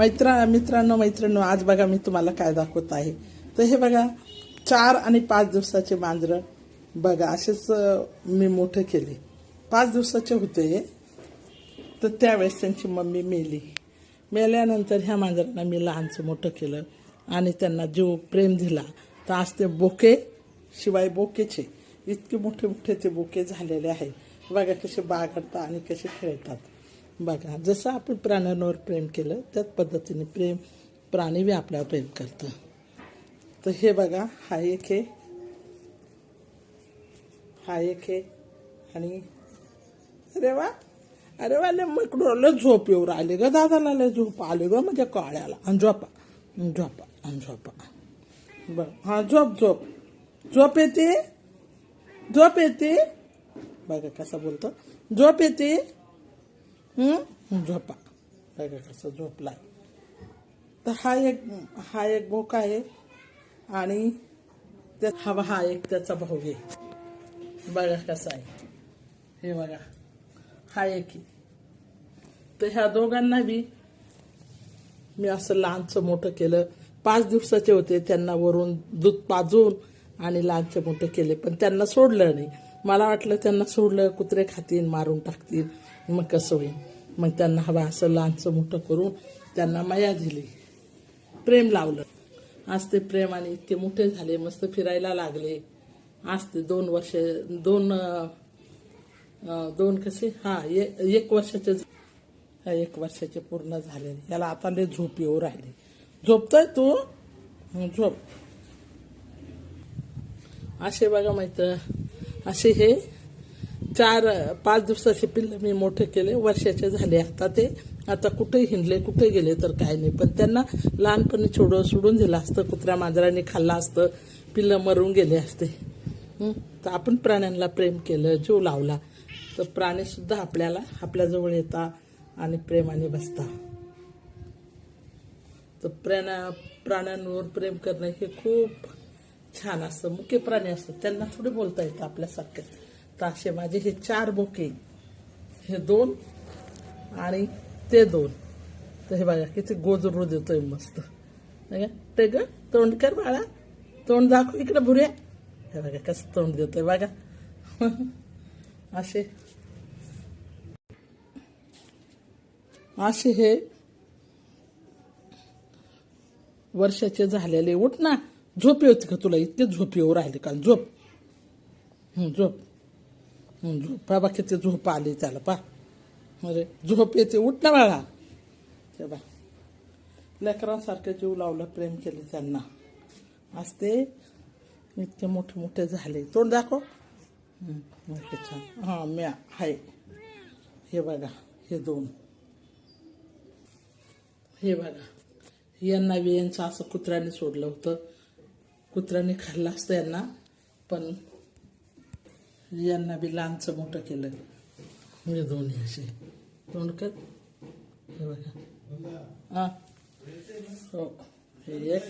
मैत्रा मित्रांनो मैत्रिणी आज बघा मी तुम्हाला काय दाखवत आहे. तर हे बघा चार आणि पाच दिवसाचे मांजरं. बघा असेच मी मोठे केले. पाच दिवसाचे होते. तर त्यावेळेस त्यांची मम्मी मेली. मेल्यानंतर ह्या मांजरांना मी लहानचं मोठं केलं आणि त्यांना जीव प्रेम दिला. तर आज ते बोके शिवाय बोकेचे. इतके मोठे मोठे ते बोके झालेले आहे बघा कसे बागडतात आणि कसे खेळतात. बघा जसं आपण प्राण्यांवर प्रेम केलं त्याच पद्धतीने प्रेम प्राणी बी आपल्यावर प्रेम करतं. तर हे बघा हा एक आहे. हा एक आहे. आणि अरे वा! अरे वा लय मकडं झोप येऊ राहिले ग दादाला लय झोप आले ग म्हणजे काळ्याला. आणि झोपा झोपा आणि झोपा. बर हा झोप झोप. झोप येते? झोप येते? बघा कसा बोलतो. झोप येते? झोपा. बघा कसं झोपलाय. तर हा एक हा एक बोका आहे. आणि त्या हा हा एक त्याचा भाऊ आहे. बघा कसा आहे. हे बघा. हा एक तर ह्या दोघांना बी मी असं लहानचं मोठं केलं. पाच दिवसाचे होते त्यांना वरून दूध पाजून आणि लहानचे मोठं केले. पण त्यांना सोडलं नाही. मला वाटलं त्यांना सोडलं कुत्रे खातील मारून टाकतील मग कसं होईल? मग त्यांना हवा असं लहानचं मोठं करून त्यांना माया दिली. प्रेम लावलं. आज ते प्रेमाने इतके मोठे झाले मस्त फिरायला लागले. आज ते दोन वर्ष दोन दोन कसे? हा एक वर्षाचे एक वर्षाचे पूर्ण झाले. याला आता लय झोप येऊ राहिली. झोपतोय तू? झोप. असे बघा माहीत असे हे चार पाच दिवसाचे पिल्ल मी मोठे केले वर्षाचे झाले. आता ते आता कुठे हिंडले कुठे गेले तर काय नाही. पण त्यांना लहानपणी छोडं सोडून दिलं असतं कुत्र्या मांजरांनी खाल्लं असतं पिल्लं मरून गेले असते. तर आपण प्राण्यांना प्रेम केलं जीव लावला. तर प्राणीसुद्धा आपल्याला आपल्याजवळ येता आणि प्रेमाने बसता. तर प्राण्या प्राण्यांवर प्रेम करणं हे खूप छान असतं मुख्य प्राणी असतात त्यांना थोडे बोलता येतं आपल्यासारखे. तर असे माझे हे चार बोके हे दोन आणि ते दोन. तर हे बघा किती गोजरू देतोय मस्त. ते ग तोंड कर बाळा. तोंड दाखव इकडे भुऱ्या हे बघा कसं तोंड देतोय बघा. असे. असे हे वर्षाचे झालेले उठ ना. झोप येते का तुला इतके झोप येऊ राहिले का झोप. झोप झोप. हं, झोप. बाबा किती झोप आली त्याला पा अरे झोप येते. उठ ना बाळा. ते बा लेकरांसारखं जीव लावलं प्रेम केले त्यांना. आज ते इतके मोठे मोठे झाले. तोंड दाखव. छान. हां म्या आहे हे बघा हे दोन. हे बघा. यांना बी असं कुत्र्याने सोडलं होतं. कुत्र्याने खाल्लं असतं यांना पण यांना बी लहानचं मोठं केलं. म्हणजे दोन्ही असे. तोंड कर हे बघा. हा. हो. हे एक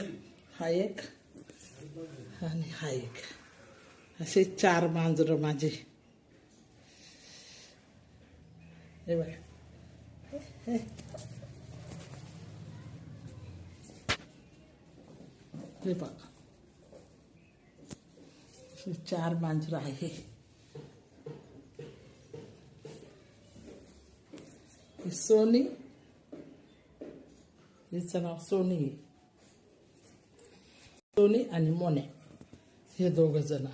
हा एक आणि हा एक. असे चार मांजरं माझे. हे बघा. हे हे. चार मांजरं आहे. ही सोनी. हिचं नाव सोनी सोनी आणि मोने. हे दोघं जण.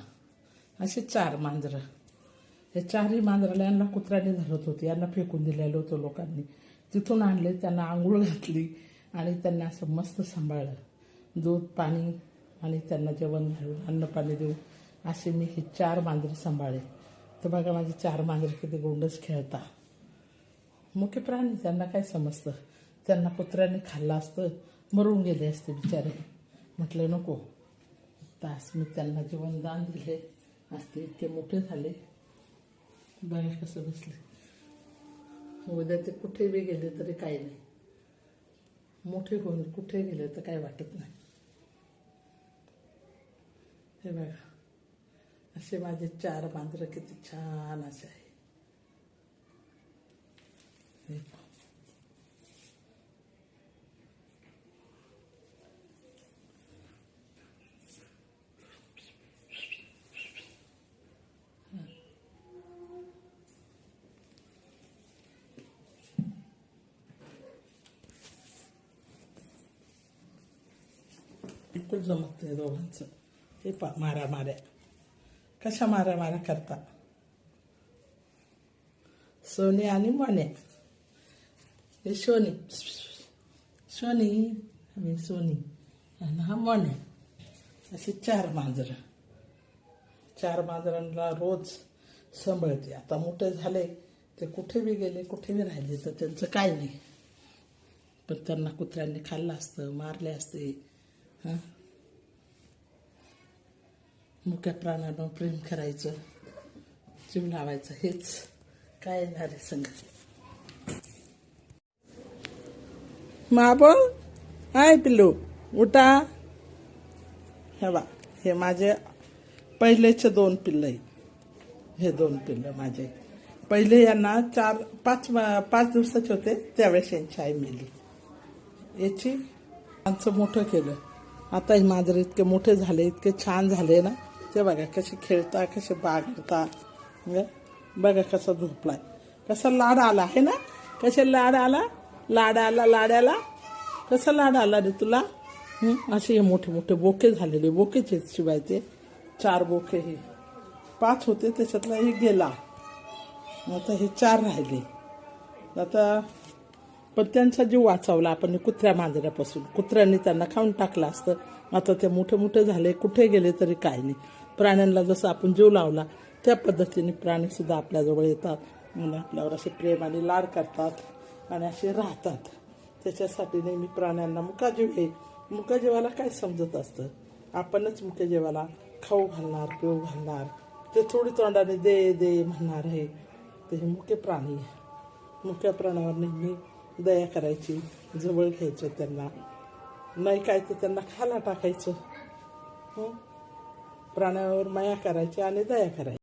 असे चार मांजरं. हे चारही मांजराला यांना कुत्र्याने धरत होते. यांना फेकून दिलेलं होतं लोकांनी. तिथून आणले त्यांना आंघोळ घातली आणि त्यांना असं मस्त सांभाळलं. दूध पाणी आणि त्यांना जेवण घालून अन्न पाणी देऊन असे मी हे चार मांजरी सांभाळले. तर बघा माझे चार मांजरी किती गोंडच खेळता. मुख्य प्राणी त्यांना काय समजतं? त्यांना कुत्र्याने खाल्लं असतं मरून गेले असते बिचारे. म्हटलं नको. तास मी त्यांना जीवनदान दिले असते इतके मोठे झाले. बघा कसं बसले? उद्या ते कुठे बी गेले तरी काही नाही. मोठे होऊन कुठे गेले तर काही वाटत नाही. हे बघा. असे माझे चार मांजरं किती छान असे आहे बिलकुल जमत नाही दोघांचं हे पा मारा माऱ्या कशा मारा मारा करता? सोने आणि मने. हे सोनी. सोनी आणि सोनी आणि हा मने. असे चार मांजरं. चार मांजरांना रोज सांभाळते. आता मोठे झाले ते कुठे बी गेले कुठे बी राहिले तर त्यांचं काय नाही. पण त्यांना कुत्र्यांनी खाल्लं असतं मारले असते. हां? मुक्या प्राण्यानं प्रेम करायचं जीव लावायचं हेच काय येणार आहे संग माबोल? हाय पिल्लू उठा. हे बा हे माझे पहिलेचे दोन पिल्लं आहेत. हे दोन पिल्लं माझे. पहिले यांना चार पाच पाच दिवसाचे होते त्यावेळेस यांची आई मेली. याची आमचं मोठं केलं. आता ही मांजर इतके मोठे झाले इतके छान झाले ना. ते बघा कसे खेळता कसे बागडता बघा कसा झोपलाय. कसा लाड आला आहे ना? कसे लाड आला? लाड आला लाड्याला कसा लाड आला रे तुला? असे हे मोठे मोठे बोके झालेले बोकेचे शिवाय ते चार बोके हे. पाच होते त्याच्यातला एक गेला. आता हे चार राहिले. आता पण त्यांचा जीव वाचवला आपण कुत्र्या मांजऱ्यापासून. कुत्र्यांनी त्यांना खाऊन टाकलं असतं. आता ते मोठे मोठे झाले कुठे गेले तरी काय नाही. प्राण्यांना जसं आपण जीव लावला त्या पद्धतीने प्राणीसुद्धा आपल्याजवळ येतात. आणि आपल्यावर असे प्रेम आणि लाड करतात आणि असे राहतात. त्याच्यासाठी नेहमी प्राण्यांना मुकाजीव आहे मुकाजीवाला काय समजत असतं? आपणच मुकाजीवाला खाऊ घालणार पिऊ घालणार. ते थोडी तोंडाने दे दे म्हणणार आहे. ते हे मुके प्राणी आहे. मुक्या प्राण्यावर नेहमी दया करायची जवळ घ्यायचं त्यांना. नाही काय तर त्यांना खायला टाकायचं. प्राण्यावर माया करायची आणि दया करायची.